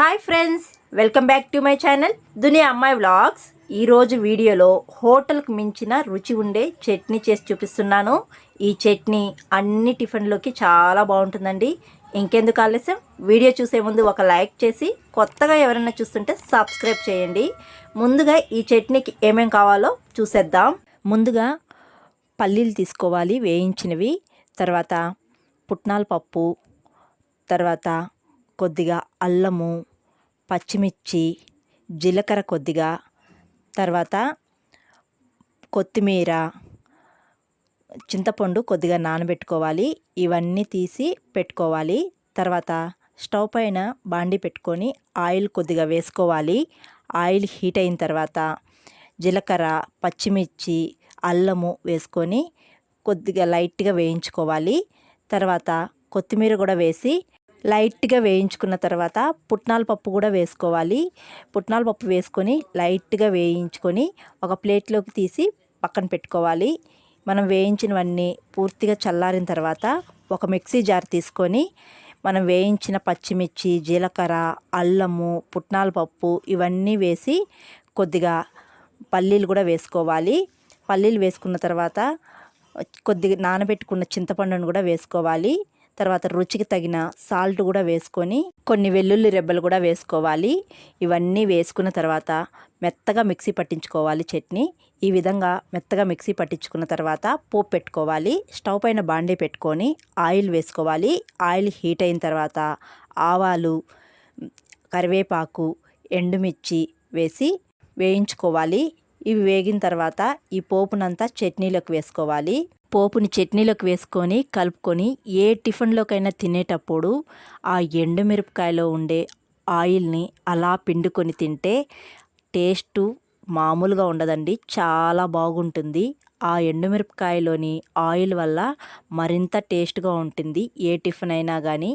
Hi friends welcome back to my channel దునియా అమ్మాయి vlogs ఈరోజు వీడియోలో హోటల్కి మించిన రుచి ఉండే చట్నీ చేసి చూపిస్తున్నాను. ఈ చట్నీ అన్ని టిఫిన్లోకి చాలా బాగుంటుందండి. ఇంకెందుకు ఆలస్యం? వీడియో చూసే ముందు ఒక లైక్ చేసి కొత్తగా ఎవరైనా చూస్తుంటే సబ్స్క్రైబ్ చేయండి. ముందుగా ఈ చట్నీకి ఏమేం కావాలో చూసేద్దాం. ముందుగా పల్లీలు తీసుకోవాలి వేయించినవి తర్వాత పుట్నాల పప్పు తర్వాత కొద్దిగా అల్లము పచ్చిమిర్చి జీలకర్ర కొద్దిగా తర్వాత కొత్తిమీర చింతపండు కొద్దిగా నానబెట్టుకోవాలి. ఇవన్నీ తీసి పెట్టుకోవాలి. తర్వాత స్టవ్ పైన బాండి పెట్టుకొని ఆయిల్ కొద్దిగా వేసుకోవాలి. ఆయిల్ హీట్ అయిన తర్వాత జీలకర్ర పచ్చిమిర్చి అల్లము వేసుకొని కొద్దిగా లైట్గా వేయించుకోవాలి. తర్వాత కొత్తిమీర కూడా వేసి లైట్గా వేయించుకున్న తర్వాత పుట్నాల పప్పు కూడా వేసుకోవాలి. పుట్నాల పప్పు వేసుకొని లైట్గా వేయించుకొని ఒక ప్లేట్లోకి తీసి పక్కన పెట్టుకోవాలి. మనం వేయించినవన్నీ పూర్తిగా చల్లారిన తర్వాత ఒక మిక్సీ జార్ తీసుకొని మనం వేయించిన పచ్చిమిర్చి జీలకర్ర అల్లము పుట్నాల పప్పు ఇవన్నీ వేసి కొద్దిగా పల్లీలు కూడా వేసుకోవాలి. పల్లీలు వేసుకున్న తర్వాత కొద్దిగా నానబెట్టుకున్న చింతపండును కూడా వేసుకోవాలి. తర్వాత రుచికి తగిన సాల్ట్ కూడా వేసుకొని కొన్ని వెల్లుల్లి రెబ్బలు కూడా వేసుకోవాలి. ఇవన్నీ వేసుకున్న తర్వాత మెత్తగా మిక్సీ పట్టించుకోవాలి చట్నీ. ఈ విధంగా మెత్తగా మిక్సీ పట్టించుకున్న తర్వాత పోపు పెట్టుకోవాలి. స్టవ్ పైన బాండీ పెట్టుకొని ఆయిల్ వేసుకోవాలి. ఆయిల్ హీట్ అయిన తర్వాత ఆవాలు కరివేపాకు ఎండుమిర్చి వేసి వేయించుకోవాలి. ఇవి వేగిన తర్వాత ఈ పోపునంతా చట్నీలోకి వేసుకోవాలి. పోపుని చట్నీలోకి వేసుకొని కలుపుకొని ఏ టిఫిన్లోకైనా తినేటప్పుడు ఆ ఎండుమిరపకాయలో ఉండే ఆయిల్ని అలా పిండుకొని తింటే టేస్టు మామూలుగా ఉండదండి. చాలా బాగుంటుంది. ఆ ఎండుమిరపకాయలోని ఆయిల్ వల్ల మరింత టేస్ట్గా ఉంటుంది. ఏ టిఫిన్ అయినా కానీ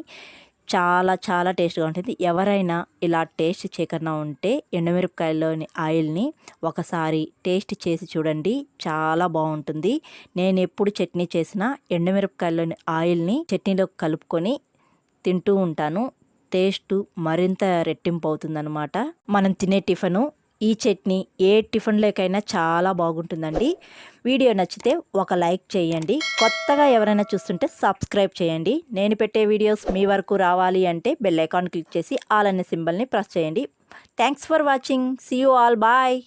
చాలా చాలా టేస్ట్గా ఉంటుంది. ఎవరైనా ఇలా టేస్ట్ చేయకుండా ఉంటే ఎండుమిరపకాయలోని ఆయిల్ని ఒకసారి టేస్ట్ చేసి చూడండి. చాలా బాగుంటుంది. నేను ఎప్పుడు చట్నీ చేసినా ఎండుమిరపకాయలోని ఆయిల్ని చట్నీలో కలుపుకొని తింటూ ఉంటాను. టేస్ట్ మరింత రెట్టింపు అవుతుందనమాట మనం తినే టిఫను ఈ చట్నీ ఏ టిఫిన్లోకైనా చాలా బాగుంటుందండి. వీడియో నచ్చితే ఒక లైక్ చేయండి. కొత్తగా ఎవరైనా చూస్తుంటే సబ్స్క్రైబ్ చేయండి. నేను పెట్టే వీడియోస్ మీ వరకు రావాలి అంటే బెల్ ఐకాన్ క్లిక్ చేసి ఆల్ అనే సింబల్ని ప్రెస్ చేయండి. Thanks for watching. See you all bye